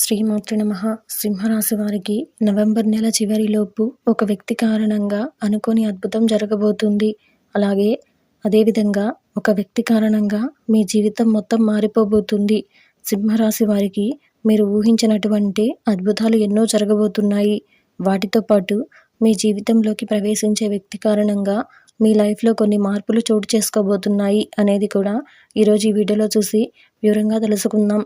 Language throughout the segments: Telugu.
శ్రీమాతృ నమ. సింహరాశి వారికి నవంబర్ నెల చివరిలోపు ఒక వ్యక్తి కారణంగా అనుకోని అద్భుతం జరగబోతుంది. అలాగే అదేవిధంగా ఒక వ్యక్తి కారణంగా మీ జీవితం మొత్తం మారిపోబోతుంది. సింహరాశి వారికి మీరు ఊహించినటువంటి అద్భుతాలు ఎన్నో జరగబోతున్నాయి. వాటితో పాటు మీ జీవితంలోకి ప్రవేశించే వ్యక్తి కారణంగా మీ లైఫ్లో కొన్ని మార్పులు చోటు చేసుకోబోతున్నాయి అనేది కూడా ఈరోజు ఈ వీడియోలో చూసి వివరంగా తెలుసుకుందాం.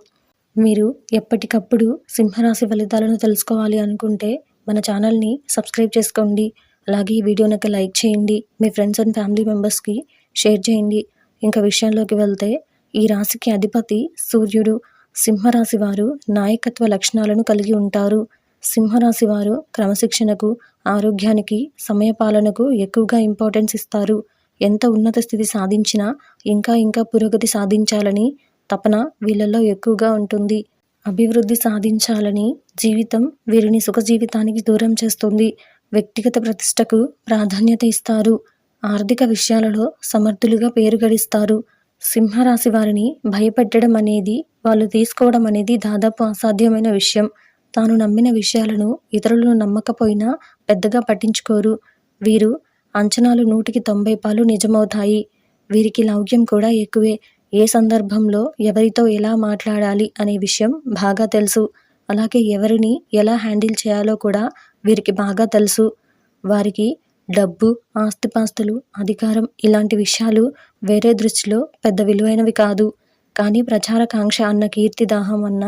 మీరు ఎప్పటికప్పుడు సింహరాశి ఫలితాలను తెలుసుకోవాలి అనుకుంటే మన ఛానల్ని సబ్స్క్రైబ్ చేసుకోండి. అలాగే ఈ వీడియోనకి లైక్ చేయండి. మీ ఫ్రెండ్స్ అండ్ ఫ్యామిలీ మెంబర్స్కి షేర్ చేయండి. ఇంకా విషయంలోకి వెళ్తే ఈ రాశికి అధిపతి సూర్యుడు. సింహరాశి వారు నాయకత్వ లక్షణాలను కలిగి ఉంటారు. సింహరాశి వారు క్రమశిక్షణకు ఆరోగ్యానికి సమయపాలనకు ఎక్కువగా ఇంపార్టెన్స్ ఇస్తారు. ఎంత ఉన్నత స్థితి సాధించినా ఇంకా ఇంకా పురోగతి సాధించాలని తపన వీళ్ళల్లో ఎక్కువగా ఉంటుంది. అభివృద్ధి సాధించాలని జీవితం వీరిని సుఖ జీవితానికి దూరం చేస్తుంది. వ్యక్తిగత ప్రతిష్టకు ప్రాధాన్యత ఇస్తారు. ఆర్థిక విషయాలలో సమర్థులుగా పేరు గడిస్తారు. సింహరాశి వారిని భయపెట్టడం అనేది వాళ్ళు తీసుకోవడం అనేది దాదాపు అసాధ్యమైన విషయం. తాను నమ్మిన విషయాలను ఇతరులను నమ్మకపోయినా పెద్దగా పట్టించుకోరు. వీరు అంచనాలు నూటికి తొంభై పాలు నిజమవుతాయి. వీరికి లౌక్యం కూడా ఎక్కువే. ఏ సందర్భంలో ఎవరితో ఎలా మాట్లాడాలి అనే విషయం బాగా తెలుసు. అలాగే ఎవరిని ఎలా హ్యాండిల్ చేయాలో కూడా వీరికి బాగా తెలుసు. వారికి డబ్బు ఆస్తిపాస్తులు అధికారం ఇలాంటి విషయాలు వేరే దృష్టిలో పెద్ద విలువైనవి కాదు. కానీ ప్రచారకాంక్ష అన్న కీర్తి దాహం అన్న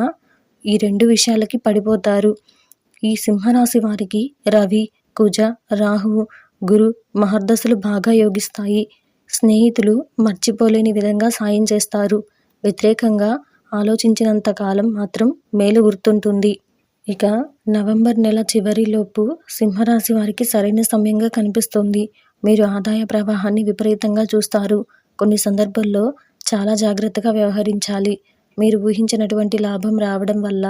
ఈ రెండు విషయాలకి పడిపోతారు. ఈ సింహరాశి వారికి రవి కుజ రాహు గురు మహర్దశలు బాగా యోగిస్తాయి. స్నేహితులు మర్చిపోలేని విధంగా సాయం చేస్తారు. వ్యతిరేకంగా ఆలోచించినంత కాలం మాత్రం మేలు గుర్తుంటుంది. ఇక నవంబర్ నెల చివరిలోపు సింహరాశి వారికి సరైన సమయంగా కనిపిస్తుంది. మీరు ఆదాయ ప్రవాహాన్ని విపరీతంగా చూస్తారు. కొన్ని సందర్భాల్లో చాలా జాగ్రత్తగా వ్యవహరించాలి. మీరు ఊహించినటువంటి లాభం రావడం వల్ల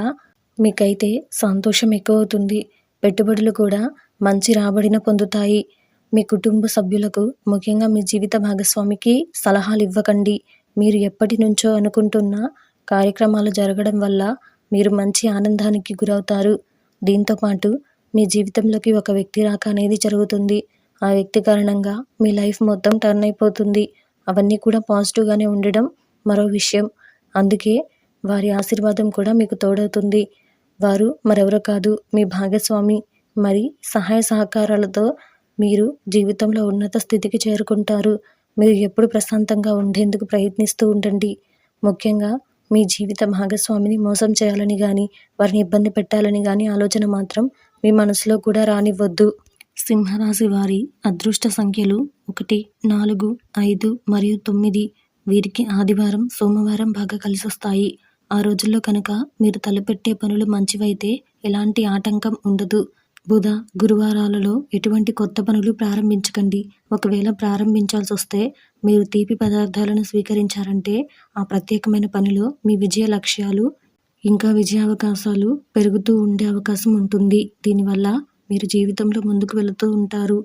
మీకైతే సంతోషం ఎక్కువ అవుతుంది పెట్టుబడులు కూడా మంచి రాబడిన పొందుతాయి. మీ కుటుంబ సభ్యులకు ముఖ్యంగా మీ జీవిత భాగస్వామికి సలహాలు ఇవ్వకండి మీరు ఎప్పటి నుంచో అనుకుంటున్న కార్యక్రమాలు జరగడం వల్ల మీరు మంచి ఆనందానికి గురవుతారు. దీంతోపాటు మీ జీవితంలోకి ఒక వ్యక్తి రాక అనేది జరుగుతుంది. ఆ వ్యక్తి కారణంగా మీ లైఫ్ మొత్తం టర్న్ అయిపోతుంది. అవన్నీ కూడా పాజిటివ్గానే ఉండడం మరో విషయం. అందుకే వారి ఆశీర్వాదం కూడా మీకు తోడవుతుంది. వారు మరెవరో కాదు మీ భాగస్వామి. మరి సహాయ సహకారాలతో మీరు జీవితంలో ఉన్నత స్థితికి చేరుకుంటారు. మీరు ఎప్పుడు ప్రశాంతంగా ఉండేందుకు ప్రయత్నిస్తూ ఉండండి. ముఖ్యంగా మీ జీవిత భాగస్వామిని మోసం చేయాలని కానీ వారిని ఇబ్బంది పెట్టాలని కానీ ఆలోచన మాత్రం మీ మనసులో కూడా రానివ్వద్దు. సింహరాశి వారి అదృష్ట సంఖ్యలు ఒకటి నాలుగు ఐదు మరియు తొమ్మిది. వీరికి ఆదివారం సోమవారం బాగా కలిసి వస్తాయి ఆ రోజుల్లో కనుక మీరు తలపెట్టే పనులు మంచివైతే ఎలాంటి ఆటంకం ఉండదు. బుధ గురువారాలలో ఎటువంటి కొత్త పనులు ప్రారంభించకండి. ఒకవేళ ప్రారంభించాల్సి వస్తే మీరు తీపి పదార్థాలను స్వీకరించారంటే ఆ ప్రత్యేకమైన పనిలో మీ విజయ లక్ష్యాలు ఇంకా విజయావకాశాలు పెరుగుతూ ఉండే అవకాశం ఉంటుంది. దీనివల్ల మీరు జీవితంలో ముందుకు వెళుతూ ఉంటారు.